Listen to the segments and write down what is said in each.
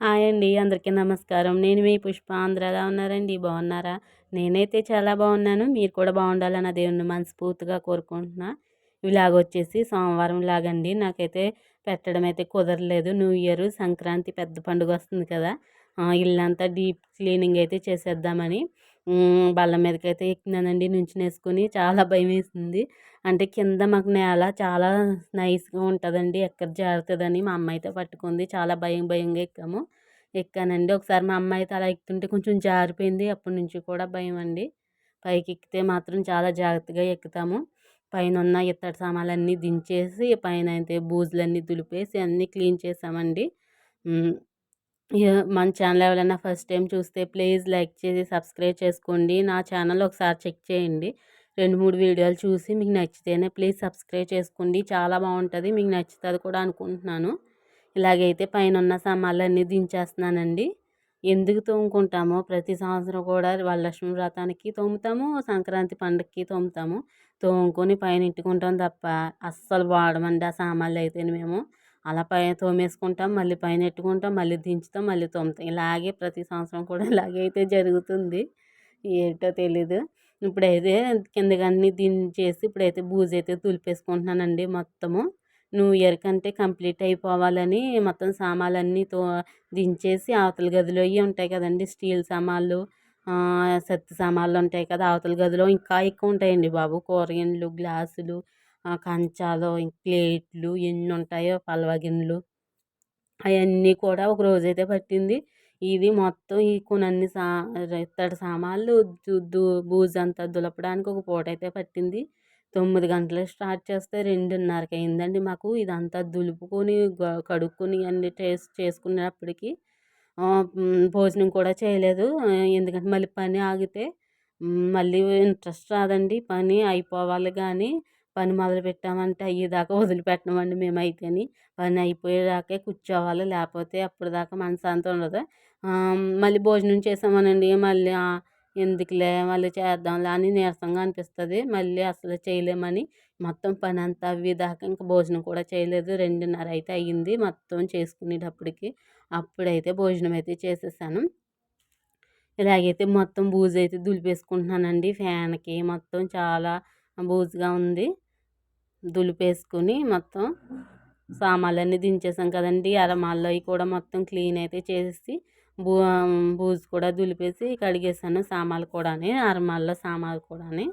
Hi అండి అందరికీ నమస్కారం. నేను మీ పుష్ప. అందరూ ఎలా ఉన్నారండి? బాగున్నారా? నేనైతే చాలా బాగున్నాను. మీరు కూడా బాగుండాలని ఆ దేవుణ్ణి మనస్ఫూర్తిగా కోరుకుంటున్నా. ఇలాగ వచ్చేసి సోమవారం లాగండి. నాకైతే పెట్టడం అయితే కుదరలేదు. న్యూ ఇయర్ సంక్రాంతి పెద్ద పండుగ వస్తుంది కదా. ఇల్లంతా డీప్ క్లీనింగ్ అయితే చేసేద్దామని. బల్ల మీదకి అయితే ఎక్కినానండి నుంచునేసుకొని చాలా భయం వేసింది అంటే కింద మాకు నేల చాలా నైస్గా ఉంటుందండి. ఎక్కడ జారుతుందని మా అమ్మ అయితే పట్టుకుంది. చాలా భయం భయంగా ఎక్కాము. ఎక్కానండి. ఒకసారి మా అమ్మ అయితే అలా ఎక్కుతుంటే కొంచెం జారిపోయింది. అప్పటి నుంచి కూడా భయం అండి పైకి ఎక్కితే మాత్రం చాలా జాగ్రత్తగా ఎక్కుతాము. పైన ఉన్న ఇత్తడి సామాన్లన్నీ దించేసి పైన అయితే బూజులన్నీ దులిపేసి అన్నీ క్లీన్ చేసామండి. మన ఛానల్ ఎవరైనా ఫస్ట్ టైం చూస్తే ప్లీజ్ లైక్ చేసి సబ్స్క్రైబ్ చేసుకోండి. నా ఛానల్ ఒకసారి చెక్ చేయండి. రెండు మూడు వీడియోలు చూసి మీకు నచ్చితేనే ప్లీజ్ సబ్స్క్రైబ్ చేసుకోండి. చాలా బాగుంటుంది. మీకు నచ్చుతుంది కూడా అనుకుంటున్నాను. ఇలాగైతే పైన ఉన్న సామాన్లన్నీ దించేస్తున్నానండి. ఎందుకు తోముకుంటామో ప్రతి సంవత్సరం కూడా వరలక్ష్మి వ్రతానికి తోముతాము సంక్రాంతి పండుగకి తోముతాము. తోముకొని పైన ఇట్టుకుంటాం తప్ప అస్సలు వాడమండి ఆ సామాన్లు అయితే మేము. అలా పైన తోమేసుకుంటాం మళ్ళీ పైన ఎట్టుకుంటాం మళ్ళీ దించుతాం మళ్ళీ తోముతాం. ఇలాగే ప్రతి సంవత్సరం కూడా ఇలాగే అయితే జరుగుతుంది. ఏంటో తెలీదు. ఇప్పుడైతే కిందకన్నీ దించేసి ఇప్పుడైతే బూజు అయితే తులిపేసుకుంటున్నానండి మొత్తము. న్యూ ఇయర్ కంటే కంప్లీట్ అయిపోవాలని మొత్తం సామాన్లన్నీ తో దించేసి అవతల గదిలో అవి ఉంటాయి కదండి స్టీల్ సామాన్లు సత్తి సామాన్లు ఉంటాయి కదా అవతల గదిలో ఇంకా ఎక్కువ ఉంటాయండి బాబు. కూరగాయలు గ్లాసులు కంచాలు ప్లేట్లు ఎన్ని ఉంటాయో పలవ గిన్నెలు అవన్నీ కూడా ఒక రోజైతే పట్టింది. ఇది మొత్తం ఈ కొనన్ని సా ఇత్తడి సామాన్లు బూజు అంతా దులపడానికి ఒక పూట అయితే పట్టింది. తొమ్మిది గంటలకు స్టార్ట్ చేస్తే రెండున్నరకి అయిందండి మాకు. ఇదంతా దులుపుకొని కడుక్కొని అన్ని టేస్ట్ చేసుకునేటప్పటికీ భోజనం కూడా చేయలేదు. ఎందుకంటే మళ్ళీ పని ఆగితే మళ్ళీ ఇంట్రెస్ట్ రాదండి. పని అయిపోవాలి కానీ పని మొదలు పెట్టామంటే అయ్యేదాకా వదిలిపెట్టమండి మేమైతేని. పని అయిపోయేదాకే కూర్చోవాలి. లేకపోతే అప్పటిదాకా మనశ్శాంతి ఉండదు. మళ్ళీ భోజనం చేసామనండి. మళ్ళీ ఎందుకులే మళ్ళీ చేద్దాంలే అని నీరసంగా అనిపిస్తుంది. మళ్ళీ అసలు చేయలేమని మొత్తం పని అంతా అవ్వేదాకా ఇంకా భోజనం కూడా చేయలేదు. రెండున్నర అయితే అయ్యింది మొత్తం చేసుకునేటప్పటికి. అప్పుడైతే భోజనం అయితే చేసేసాను. ఇలాగైతే మొత్తం బూజు అయితే దులిపేసుకుంటున్నానండి. ఫ్యాన్కి మొత్తం చాలా బూజుగా ఉంది. దులిపేసుకుని మొత్తం సామాన్లన్నీ దించేసాం కదండి. అరమాల్లో అవి కూడా మొత్తం క్లీన్ అయితే చేసి బూ బూజు కూడా దులిపేసి కడిగేసాను. సామాన్లు కూడాని అరమాల్లో సామాన్లు కూడాని.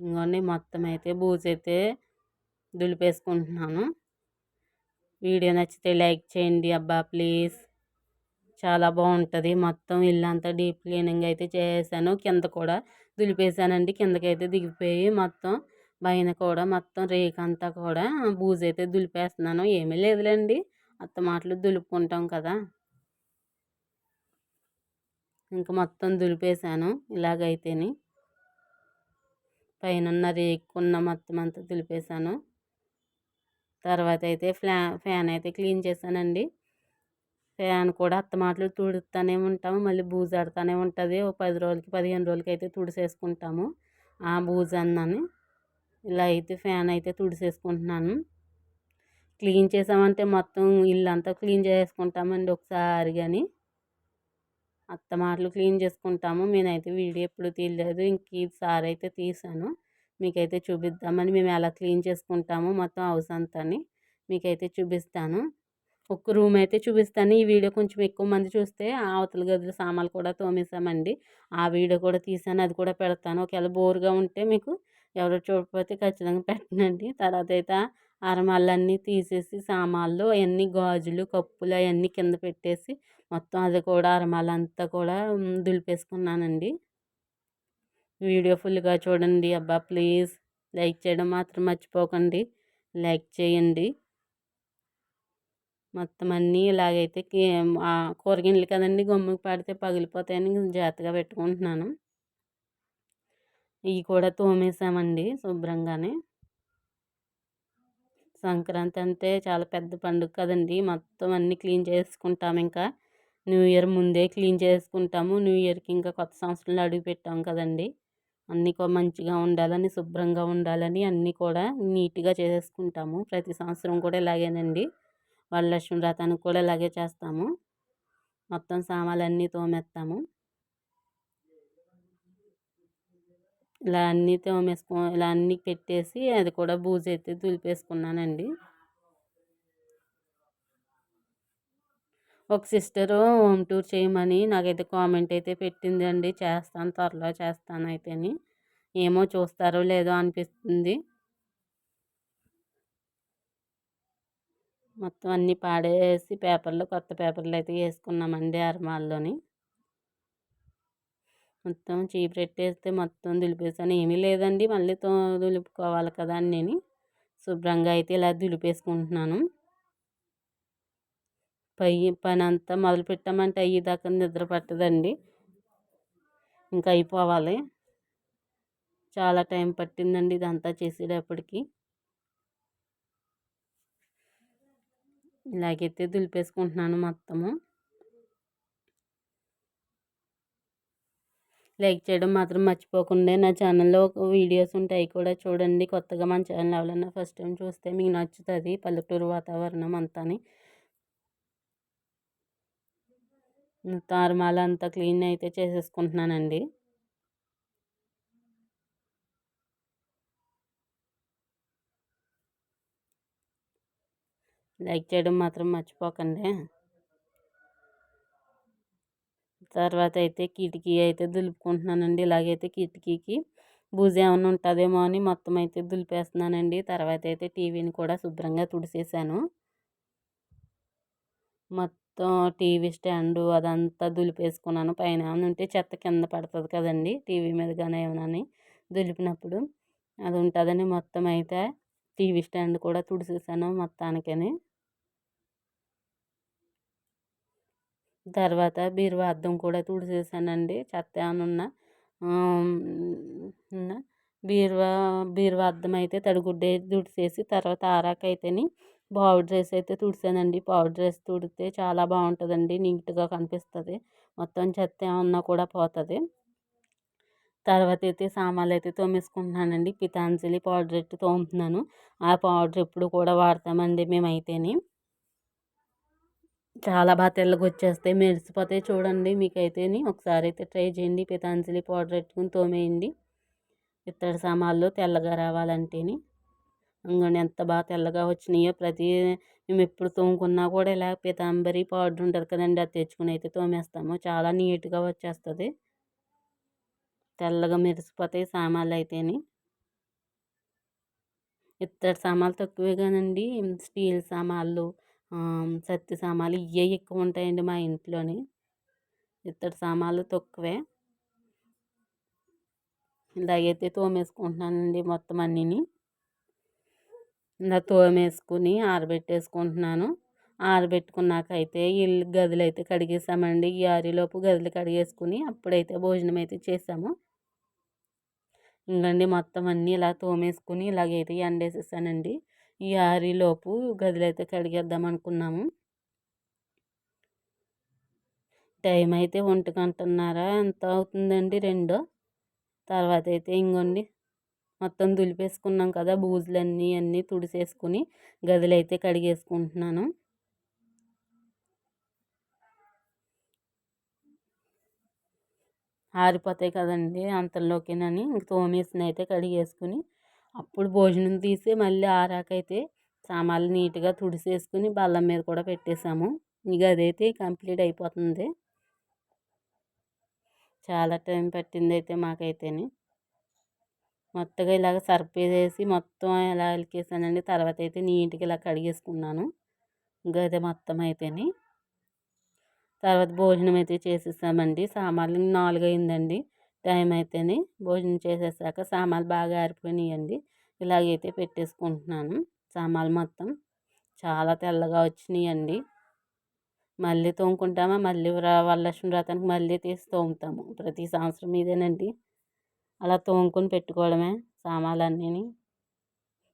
ఇంకోండి మొత్తం అయితే బూజు అయితే దులిపేసుకుంటున్నాను. వీడియో నచ్చితే లైక్ చేయండి అబ్బా ప్లీజ్. చాలా బాగుంటుంది. మొత్తం ఇల్లంతా డీప్ క్లీనింగ్ అయితే చేసాను కింద కూడా దులిపేసానండి. కిందకైతే దిగిపోయి మొత్తం పైన కూడా మొత్తం రేకంతా కూడా బూజు అయితే దులిపేస్తున్నాను. ఏమీ లేదులేండి. అత్త మాటలు దులుపుకుంటాం కదా. ఇంకా మొత్తం దులిపేశాను ఇలాగైతేని. పైన రేకున్న మొత్తం అంతా దులిపేశాను. తర్వాత అయితే ఫ్లా ఫ్యాన్ అయితే క్లీన్ చేశానండి. ఫ్యాన్ కూడా అత్త మాటలు తుడుతూనే ఉంటాము. మళ్ళీ బూజు ఆడుతూనే ఉంటుంది. ఒక పది రోజులకి పదిహేను రోజులకి అయితే తుడిసేసుకుంటాము. ఆ బూజు అన్నాను. ఇలా అయితే ఫ్యాన్ అయితే తుడిసేసుకుంటున్నాను. క్లీన్ చేసామంటే మొత్తం ఇల్లు అంతా క్లీన్ చేసుకుంటామండి ఒకసారి కానీ అత్త మాటలు క్లీన్ చేసుకుంటాము. నేనైతే వీడియో ఎప్పుడు తీయలేదు. ఇంక ఈసారి అయితే తీసాను. మీకైతే చూపిద్దామని మేము ఎలా క్లీన్ చేసుకుంటాము మొత్తం హౌస్ అంతా మీకైతే చూపిస్తాను. ఒక్క రూమ్ అయితే చూపిస్తాను. ఈ వీడియో కొంచెం ఎక్కువ మంది చూస్తే అవతల గదుల సామాన్లు కూడా తోమేసామండి ఆ వీడియో కూడా తీసాను. అది కూడా పెడతాను. ఒకవేళ బోర్గా ఉంటే మీకు ఎవరు చూడకపోతే ఖచ్చితంగా పెట్టనండి. తర్వాత అయితే అరమాలన్నీ తీసేసి సామాన్లు అవన్నీ గాజులు కప్పులు అవన్నీ కింద పెట్టేసి మొత్తం అది కూడా అరమాలంతా కూడా దులిపేసుకున్నానండి. వీడియో ఫుల్గా చూడండి అబ్బా ప్లీజ్. లైక్ చేయడం మాత్రం మర్చిపోకండి. లైక్ చేయండి. మొత్తం అన్నీ ఇలాగైతే కూరగిన్నెలు కదండి గమ్ముకు పడితే పగిలిపోతాయని జాగ్రత్తగా పెట్టుకుంటున్నాను. ఇవి కూడా తోమేసామండి శుభ్రంగానే. సంక్రాంతి అంటే చాలా పెద్ద పండుగ కదండి. మొత్తం అన్నీ క్లీన్ చేసుకుంటాము ఇంకా. న్యూ ఇయర్ ముందే క్లీన్ చేసుకుంటాము. న్యూ ఇయర్కి ఇంకా కొత్త సంవత్సరంలో అడుగు పెట్టాము కదండి. అన్నీ మంచిగా ఉండాలని శుభ్రంగా ఉండాలని అన్నీ కూడా నీట్గా చేసుకుంటాము. ప్రతి సంవత్సరం కూడా ఇలాగేనండి. వరలక్ష్మి వ్రతానికి కూడా ఇలాగే చేస్తాము. మొత్తం సామాన్లన్నీ తోమేస్తాము. ఇలా అన్నీ తోమేసుకో ఇలా అన్నీ పెట్టేసి అది కూడా బూజు అయితే దులిపేసుకున్నానండి. ఒక సిస్టరు హోమ్ టూర్ చేయమని నాకైతే కామెంట్ అయితే పెట్టిందండి. చేస్తాను త్వరలో చేస్తాను అయితేని. ఏమో చూస్తారో లేదో అనిపిస్తుంది. మొత్తం అన్నీ పాడేసి పేపర్లు కొత్త పేపర్లు అయితే వేసుకున్నామండి అరమాల్లోని. మొత్తం చీపురెట్టేస్తే మొత్తం దులిపేసాను ఏమీ లేదండి మళ్ళీ దులుపుకోవాలి కదా అని నేను శుభ్రంగా అయితే ఇలా దులిపేసుకుంటున్నాను. పై పని అంతా మొదలు పెట్టామంటే అయ్యేదాకా నిద్ర పట్టదండి. ఇంకా అయిపోవాలి. చాలా టైం పట్టిందండి ఇదంతా చేసేటప్పటికి. ఇలాగైతే దులిపేసుకుంటున్నాను మొత్తము. లైక్ చేయడం మాత్రం మర్చిపోకుండా నా ఛానల్లో ఒక వీడియోస్ ఉంటాయి కూడా చూడండి. కొత్తగా మన ఛానల్ ఎవరన్నా ఫస్ట్ టైం చూస్తే మీకు నచ్చుతుంది. పల్లెటూరు వాతావరణం అంతాని. తారుమాల అంతా క్లీన్ అయితే చేసేసుకుంటున్నానండి. లైక్ చేయడం మాత్రం మర్చిపోకండి. తర్వాత అయితే కిటికీ అయితే దులుపుకుంటున్నానండి. ఇలాగైతే కిటికీకి బూజ ఏమైనా ఉంటుందేమో అని మొత్తం అయితే దులిపేస్తున్నానండి. తర్వాత అయితే టీవీని కూడా శుభ్రంగా తుడిసేసాను. మొత్తం టీవీ స్టాండు అదంతా దులిపేసుకున్నాను. పైన ఏమైనా ఉంటే చెత్త కింద పడుతుంది కదండి. టీవీ మీద కానీ ఏమైనా దులిపినప్పుడు అది ఉంటుందని మొత్తం అయితే టీవీ స్టాండ్ కూడా తుడిసేసాను మొత్తానికని. తర్వాత బీరువా అద్దం కూడా తుడిచేసానండి చెత్త ఏమన్నా ఉన్నా బీరువా బీరువా అద్దం అయితే తడిగుడ్డ తుడిచేసి తర్వాత ఆరాకైతేని పౌడర్ డ్రెస్ అయితే తుడిసానండి. పౌడర్ డ్రెస్ తుడితే చాలా బాగుంటుందండి. నీట్గా కనిపిస్తుంది. మొత్తం చెత్త ఏమన్నా కూడా పోతుంది. తర్వాత అయితే సామాన్లు అయితే తోమేసుకుంటున్నానండి. పితాంజలి పౌడర్ అయితే తోముతున్నాను. ఆ పౌడర్ ఎప్పుడు కూడా వాడతామండి మేమైతేని. చాలా బాగా తెల్లగా వచ్చేస్తాయి మెరిసిపోతాయి చూడండి మీకైతేని. ఒకసారి అయితే ట్రై చేయండి. పితాంజలి పౌడర్ పెట్టుకుని తోమేయండి. ఇత్తడి సామాన్లు తెల్లగా రావాలంటేని. ఇంకోండి ఎంత బాగా తెల్లగా వచ్చినాయో ప్రతి మేము ఎప్పుడు తోముకున్నా కూడా ఇలా పీతాంబరి పౌడర్ ఉంటుంది కదండి అది తెచ్చుకుని అయితే తోమేస్తాము. చాలా నీట్గా వచ్చేస్తుంది. తెల్లగా మెరిసిపోతాయి సామాన్లు అయితేని ఇత్తడి సామాన్లు తక్కువే కానండి. స్టీల్ సామాన్లు సత్తి సామాన్లు ఇవే ఎక్కువ ఉంటాయండి మా ఇంట్లోని. ఇత్తడి సామాన్లు తక్కువే. ఇలాగైతే తోమేసుకుంటున్నానండి మొత్తం అన్నీని. ఇలా తోమేసుకుని ఆరబెట్టేసుకుంటున్నాను. ఆరబెట్టుకున్నాక అయితే ఇల్లు గదులు అయితే కడిగేసామండి. ఈ ఆరిలోపు గదులు కడిగేసుకుని అప్పుడైతే భోజనం అయితే చేసాము. ఇంకండి మొత్తం అన్నీ ఇలా తోమేసుకుని ఇలాగైతే ఎండేసేసానండి. ఈ ఆరిలోపు గదులు అయితే కడిగేద్దాం అనుకున్నాము. టైం అయితే ఒంటి గంటన్నర ఎంత అవుతుందండి రెండో? తర్వాత అయితే ఇంకోండి మొత్తం దులిపేసుకున్నాం కదా బూజులన్నీ అన్నీ తుడిసేసుకుని గదులు అయితే కడిగేసుకుంటున్నాను. ఆరిపోతాయి కదండి అంతలోకేనని తోమేసిన అయితే కడిగేసుకుని అప్పుడు భోజనం తీసి మళ్ళీ ఆరాకైతే సామాన్లు నీట్గా తుడిసేసుకుని బల్లం మీద కూడా పెట్టేసాము. ఇక అదైతే కంప్లీట్ అయిపోతుంది. చాలా టైం పట్టింది అయితే మాకైతేని. మొత్తగా ఇలాగ సర్ఫ్ మొత్తం ఇలా అలికేసానండి తర్వాత అయితే నీట్గా ఇలా కడిగేసుకున్నాను. గది మొత్తం అయితేని. తర్వాత భోజనం అయితే చేసేసామండి. సామాన్లు నాలుగు అయిందండి టైం అయితేనే భోజనం చేసేసాక సామాన్లు బాగా ఆరిపోయినాయండి. ఇలాగైతే పెట్టేసుకుంటున్నాను. సామాన్లు మొత్తం చాలా తెల్లగా వచ్చినాయండి. మళ్ళీ తోముకుంటామా? మళ్ళీ వరలక్ష్మి వ్రతానికి మళ్ళీ తీసి తోముతాము. ప్రతి సంవత్సరం ఇదేనండి. అలా తోముకొని పెట్టుకోవడమే సామాన్లన్నీ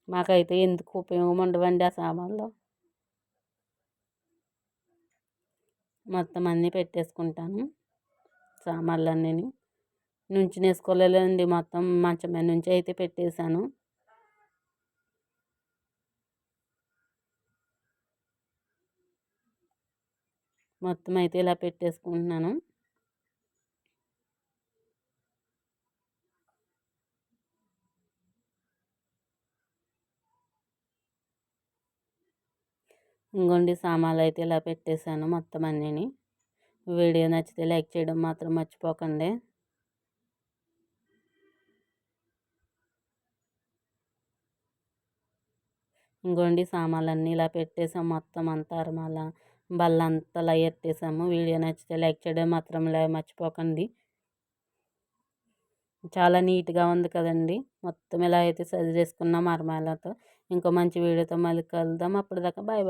మాకైతే ఎందుకు ఉపయోగం ఉండవండి ఆ సామాన్లు. మొత్తం అన్నీ పెట్టేసుకుంటాను సామాన్లన్నీ నుంచి వేసుకోలేదండి మొత్తం మంచం మీద నుంచి అయితే పెట్టేశాను. మొత్తం అయితే ఇలా పెట్టేసుకుంటున్నాను. ఇంకోండి సామాన్లు అయితే ఇలా పెట్టేశాను మొత్తం అన్నీని. వీడియో నచ్చితే లైక్ చేయడం మాత్రం మర్చిపోకండి. ఇంకోండి సామాన్లన్నీ ఇలా పెట్టేసాం. మొత్తం అంతా అరమాల బల్లంతా ఇలా ఎట్టేసాము వీడియో నచ్చితే లైక్ చేయడం మాత్రం మర్చిపోకండి. చాలా నీట్గా ఉంది కదండి. మొత్తం ఇలా అయితే సర్ది చేసుకున్నాం అరమాలతో. ఇంకో మంచి వీడియోతో మళ్ళీ కలుద్దాం. అప్పటిదాకా బాయ్ బాయ్